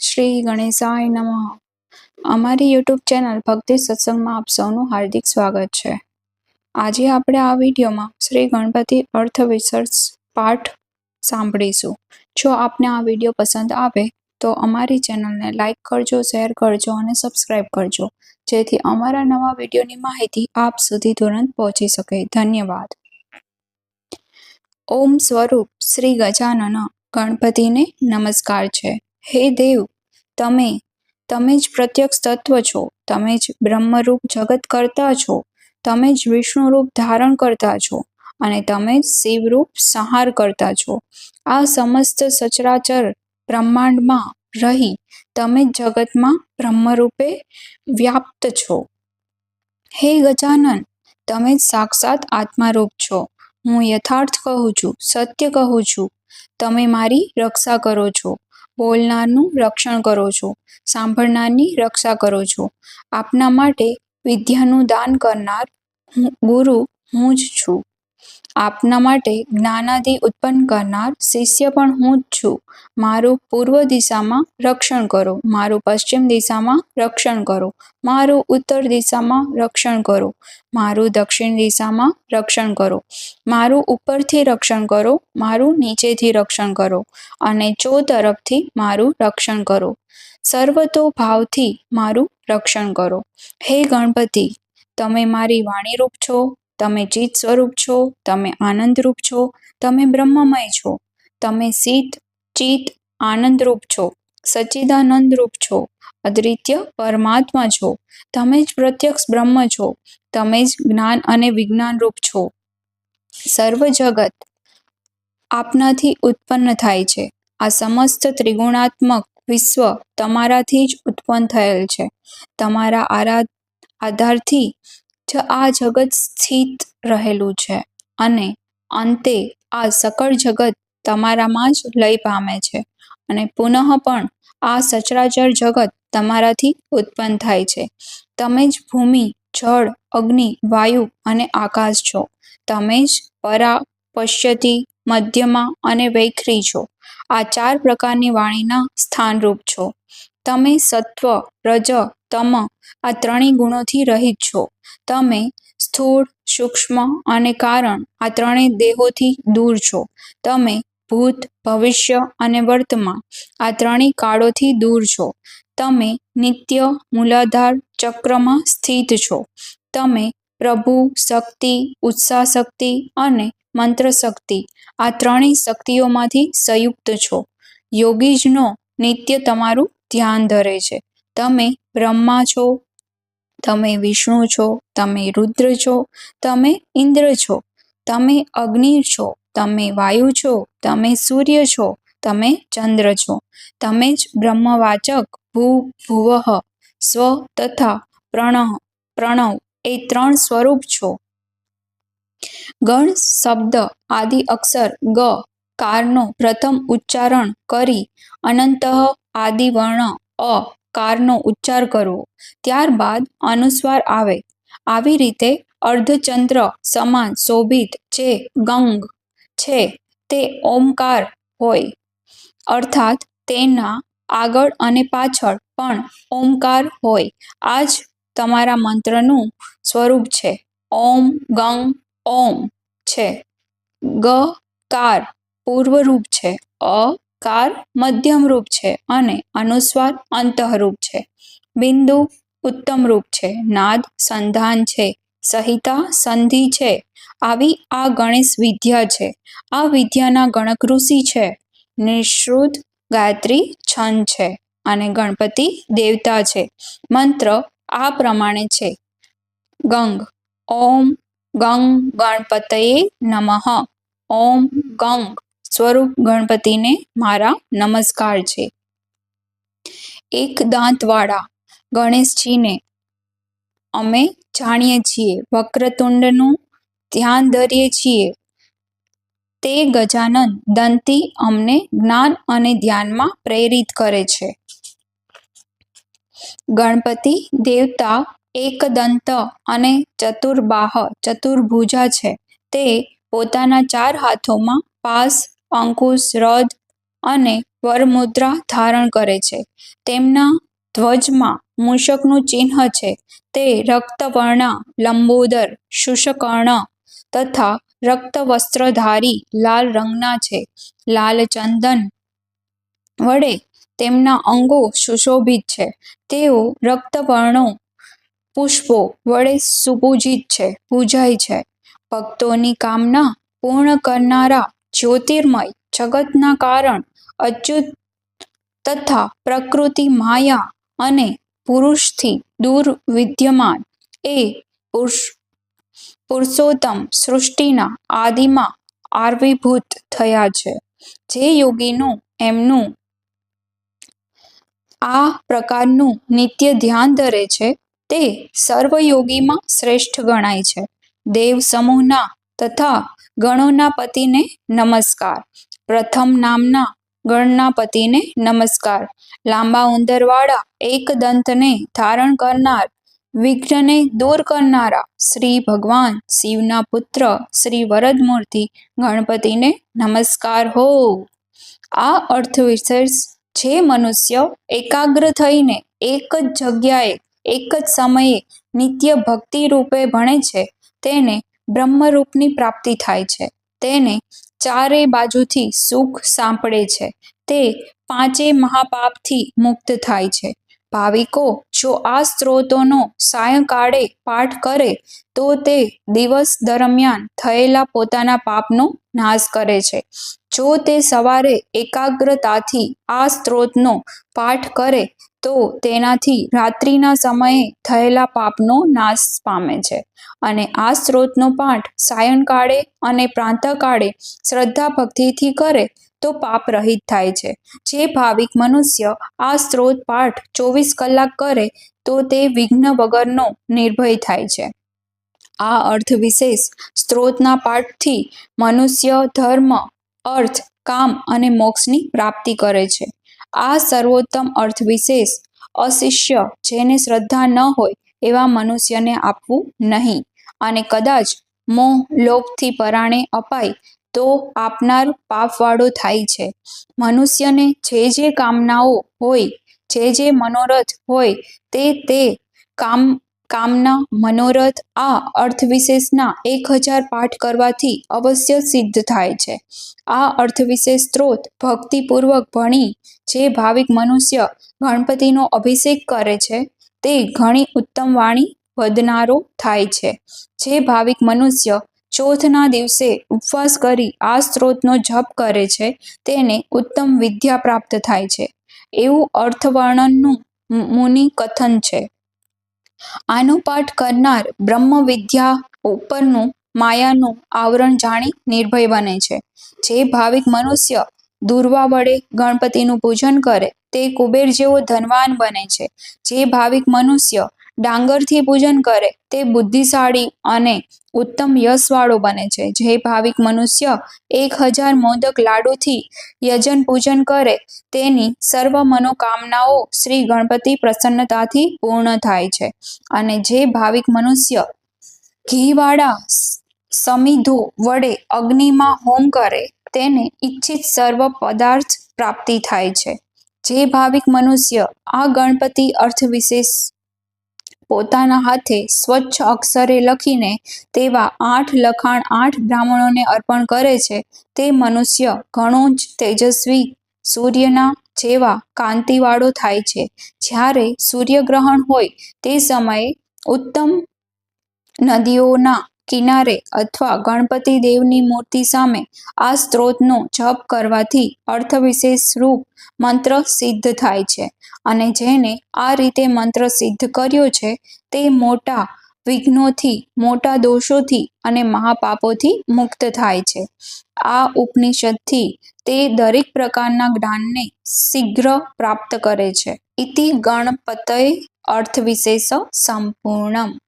શ્રી ગણેશાય નમઃ. અમારી YouTube channel ભક્તિ સત્સંગમાં આપ સૌનું હાર્દિક સ્વાગત છે. આજે આપણે આ વિડીયોમાં શ્રી ગણપતિ અર્થ વિસર્જ પાઠ સાંભળીશું. જો આપને આ વીડિયો પસંદ આવે, તો અમારી ચેનલને લાઈક કરજો, શેર કરજો અને સબસ્ક્રાઇબ કરજો. જેથી અમારા નવા વિડીયોની માહિતી આપ સુધી તુરંત પહોંચી શકે. ધન્યવાદ. ઓમ સ્વરૂપ શ્રી ગજાનન ગણપતિને નમસ્કાર છે. હે દેવ, તમે તમે જ પ્રત્યક્ષ તત્વ છો, તમે જ બ્રહ્મરૂપ જગત કરતા છો, તમે જ વિષ્ણુરૂપ ધારણ કરતા છો અને તમે જ શિવરૂપ સંહાર કરતા છો. આ સમસ્ત સચરાચર બ્રહ્માંડમાં રહી તમે જ જગતમાં બ્રહ્મરૂપે વ્યાપ્ત છો. હે ગજાનન, તમે જ સાક્ષાત આત્મારૂપ છો. હું યથાર્થ કહું છું, સત્ય કહું છું. તમે મારી રક્ષા કરો છો. બોલનારનું રક્ષણ કરો છો, સાંભળનારની રક્ષા કરો છો. આપના માટે વિદ્યાનું દાન કરનાર ગુરુ હું જ છું. આપના માટે જ્ઞાનાદિ ઉત્પન્ન કરનાર શિષ્ય પણ હું જ છું. મારું પૂર્વ દિશામાં રક્ષણ કરો. મારું પશ્ચિમ દિશામાં રક્ષણ કરો. મારું ઉત્તર દિશામાં રક્ષણ કરો. મારું દક્ષિણ દિશામાં રક્ષણ કરો. મારું ઉપરથી રક્ષણ કરો. મારું નીચેથી રક્ષણ કરો. અને ચો તરફથી મારું રક્ષણ કરો. સર્વતો ભાવથી મારું રક્ષણ કરો. હે ગણપતિ, તમે મારી વાણીરૂપ છો? તમે ચિત સ્વરૂપ છો, તમે આનંદરૂપ છો, તમે બ્રહ્મમય છો, તમે શીત ચિત આનંદરૂપ છો, સચ્ચિદાનંદરૂપ છો, અદ્વિત્ય પરમાત્મા છો, તમે જ પ્રત્યક્ષ બ્રહ્મ છો, તમે જ જ્ઞાન અને વિજ્ઞાનરૂપ છો. સર્વ જગત આપનાથી ઉત્પન્ન થાય છે. આ સમસ્ત ત્રિગુણાત્મક વિશ્વ તમારાથી જ ઉત્પન્ન થયેલ છે. તમારા આરા આધારથી જ આ જગત સ્થિત રહેલું છે અને અંતે આ સકળ જગત તમારામાં જ લય પામે છે અને પુનઃ પણ આ સચરાચર જગત તમારાથી ઉત્પન્ન થાય છે. તમે જ ભૂમિ, જળ, અગ્નિ, વાયુ અને આકાશ છો. તમે જ પરા, પશ્યતી, મધ્યમાં અને વૈખરી છો. આ ચાર પ્રકારની વાણીના સ્થાનરૂપ છો. તમે સત્વ, રજ, તમ આ ત્રણેય ગુણોથી રહિત છો. તમે સ્થૂળ, સૂક્ષ્મ અને કારણ આ ત્રણેય દેહોથી દૂર છો. તમે ભૂત, ભવિષ્ય અને વર્તમાન આ ત્રણેય કાળોથી દૂર છો. તમે નિત્ય, મૂલાધાર ચક્રમાં સ્થિત છો. તમે પ્રભુ, શક્તિ, ઉત્સાહ શક્તિ અને મંત્ર શક્તિ આ ત્રણેય શક્તિઓમાંથી સંયુક્ત છો. યોગીજનો નિત્ય તમારું ધ્યાન ધરે છે. તમે બ્રહ્મા છો, તમે વિષ્ણુ છો, તમે રુદ્ર છો, તમે ઇન્દ્ર છો, તમે અગ્નિ છો, તમે વાયુ છો, તમે સૂર્ય છો, તમે ચંદ્ર છો. તમે જ બ્રહ્મવાચક, ભૂ, ભુવઃ, સ્વ તથા પ્રણહ, પ્રણવ એ ત્રણ સ્વરૂપ છો. ગણ, શબ્દ આદિ અક્ષર ગ, કારનો પ્રથમ ઉચ્ચારણ કરી અનંત આદિ વર્ણ અ કારનો ઉચ્ચાર કરવો. ત્યારબાદ અનુસ્વાર આવે. આવી રીતે અર્ધચંદ્ર, સમાન, શોભિત, જે, ગંગ, છે, તે ઓમકાર હોય. અર્થાત તેના આગળ અને પાછળ પણ ઓમકાર હોય. આ જ તમારા મંત્રનું સ્વરૂપ છે. ઓમ, ગંગ, ઓમ, છે. ગ કાર પૂર્વરૂપ છે. અ કાર મધ્યમ રૂપ છે અને અનુસ્વાર અંતઃરૂપ છે. બિંદુ ઉત્તમ રૂપ છે. નાદ સંધાન છે. સહિતા સંધિ છે. આવી આ ગણેશ વિદ્યા છે. આ વિદ્યાના ગણક ઋષિ છે. નિશ્રુત ગાયત્રી છંદ છે અને ગણપતિ દેવતા છે. મંત્ર આ પ્રમાણે છે. ગંગ, ઓમ ગંગ ગણપતયે નમઃ. ઓમ ગંગ સ્વરૂપ ગણપતિને મારા નમસ્કાર છે. એક દાંતવાળા ગણેશજીને અમે જાણીએ છીએ, વક્રતુંડનું ધ્યાન ધરીએ છીએ. તે ગજાનન દંતી અમને જ્ઞાન અને ધ્યાનમાં પ્રેરિત કરે છે. ગણપતિ દેવતા એકદંત અને ચતુર્બાહ, ચતુર્ભુજા છે. તે પોતાના ચાર હાથોમાં પાસ અંકુશ રથ અને વરમુદ્રા ધારણ કરે છે. તેમના ધ્વજમાં મૂષકનું ચિહ્ન છે. તે રક્તવર્ણ, લંબોદર શુષ્કર્ણ તથા રક્તવસ્ત્રધારી લાલ રંગના છે. લાલ ચંદન વડે તેમના અંગો સુશોભિત છે. તેઓ રક્તવર્ણો, પુષ્પો વડે સુપૂજિત છે, પૂજાય છે. ભક્તોની કામના પૂર્ણ કરનારા જ્યોતિર્મય જગતના કારણ અચ્યુત તથા પ્રકૃતિ માયા અને પુરુષથી દૂર વિદ્યમાન. એ પુરુષ પુરુષોત્તમ સૃષ્ટિના આદિમાં આર્વીભૂત થયા છે. જે યોગીનું એમનું આ પ્રકારનું નિત્ય ધ્યાન ધરે છે, તે સર્વયોગીમાં શ્રેષ્ઠ ગણાય છે. દેવ સમૂહના તથા ગણોના પતિને નમસ્કાર. પ્રથમ નામના ગણના પતિને નમસ્કાર. લાંબા ઉંદરવાળા એક દંતને ધારણ કરનાર, વિઘ્નને દૂર કરનારા શ્રી ભગવાન શિવના પુત્ર શ્રી વરદમૂર્તિ ગણપતિને નમસ્કાર હો. આ અર્થ વિશેષ જે મનુષ્ય એકાગ્ર થઈને એક જ જગ્યાએ, એક જ સમયે નિત્ય ભક્તિ રૂપે ભણે છે. તેને બ્રહ્મરૂપની પ્રાપ્તિ થાય છે. તેને ચારે બાજુથી સુખ સાંપડે છે. તે પાંચે મહાપાપથી મુક્ત થાય છે. ભાવિકો, જો આ સ્ત્રોતોનો સાયંકાળે પાઠ કરે, તો તે દિવસ દરમિયાન થયેલા પોતાના પાપનો નાશ કરે છે. જો તે સવારે એકાગ્રતાથી આ સ્ત્રોતનો પાઠ કરે, તો તેનાથી રાત્રિના સમયે થયેલા પાપનો નાશ પામે છે. અને આ સ્ત્રોતનો પાઠ સાયંકાળે અને પ્રાંતકાળે શ્રદ્ધા ભક્તિથી કરે તો પાપ રહિત થાય છે. જે ભાવિક મનુષ્ય આ સ્ત્રોત પાઠ ચોવીસ કલાક કરે, તો તે વિઘ્ન વગરનો નિર્ભય થાય છે. આ અર્થ વિશેષ સ્ત્રોતના પાઠથી મનુષ્ય ધર્મ, અર્થ, કામ અને મોક્ષની પ્રાપ્તિ કરે છે. આ સર્વોત્તમ અર્થ વિશેષ અશિષ્ય જેને શ્રદ્ધા ન હોય એવા મનુષ્યને આપવું નહીં અને કદાચ મોહ, લોભથી પરાણે અપાય તો આપનાર પાપવાળો થાય છે. મનુષ્યને જે જે કામનાઓ હોય, જે જે મનોરથ હોય, તે તે કામ, કામના મનોરથ આ અર્થવિશેષના એક હજાર પાઠ કરવાથી અવશ્ય સિદ્ધ થાય છે. આ અર્થવિશેષ સ્ત્રોત ભક્તિપૂર્વક ભણી, જે ભાવિક મનુષ્ય ગણપતિનો અભિષેક કરે છે, તે ઘણી ઉત્તમ વાણી વધનારો થાય છે. જે ભાવિક મનુષ્ય ચોથના દિવસે ઉપવાસ કરી આ સ્ત્રોતનો જપ કરે છે, તેને ઉત્તમ વિદ્યા પ્રાપ્ત થાય છે. એવું અર્થવર્ણનનું મુનિ કથન છે. આનો પાઠ કરનાર બ્રહ્મ વિદ્યા ઉપરનું માયાનું આવરણ જાણી નિર્ભય બને છે. જે ભાવિક મનુષ્ય દુર્વા વડે ગણપતિનું પૂજન કરે, તે કુબેર જેવો ધનવાન બને છે. જે ભાવિક મનુષ્ય ડાંગરથી પૂજન કરે, તે બુદ્ધિશાળી અને ઉત્તમ યશવાળો બને છે. જે ભાવિક મનુષ્ય એક હજાર મોદક લાડુથી યજન પૂજન કરે, તેની સર્વ મનોકામનાઓ શ્રી ગણપતિ પ્રસન્નતાથી પૂર્ણ થાય છે. અને જે ભાવિક મનુષ્ય ઘીવાળા સમિધો વડે અગ્નિમાં હોમ કરે, તેને ઈચ્છિત સર્વ પદાર્થ પ્રાપ્તિ થાય છે. જે ભાવિક મનુષ્ય આ ગણપતિ અર્થ વિશેષ પોતાના હાથે સ્વચ્છ અક્ષરે લખીને તેવા આઠ લખાણ આઠ બ્રાહ્મણોને અર્પણ કરે છે. તે મનુષ્ય ઘણો જ તેજસ્વી સૂર્યના જેવા કાંતિવાળો થાય છે. જ્યારે સૂર્યગ્રહણ હોય તે સમયે ઉત્તમ નદીઓના કિનારે અથવા ગણપતિ દેવની મૂર્તિ સામે આ સ્ત્રોતનો જપ કરવાથી અર્થવિશેષ રૂપ મંત્ર સિદ્ધ થાય છે. અને જેને આ રીતે મંત્ર સિદ્ધ કર્યો છે, તે મોટા વિઘ્નોથી, મોટા દોષોથી અને મહાપાપોથી મુક્ત થાય છે. આ ઉપનિષદથી તે દરેક પ્રકારના જ્ઞાનને શીઘ્ર પ્રાપ્ત કરે છે. ઇતિ ગણપતય અર્થવિશેષ સંપૂર્ણમ.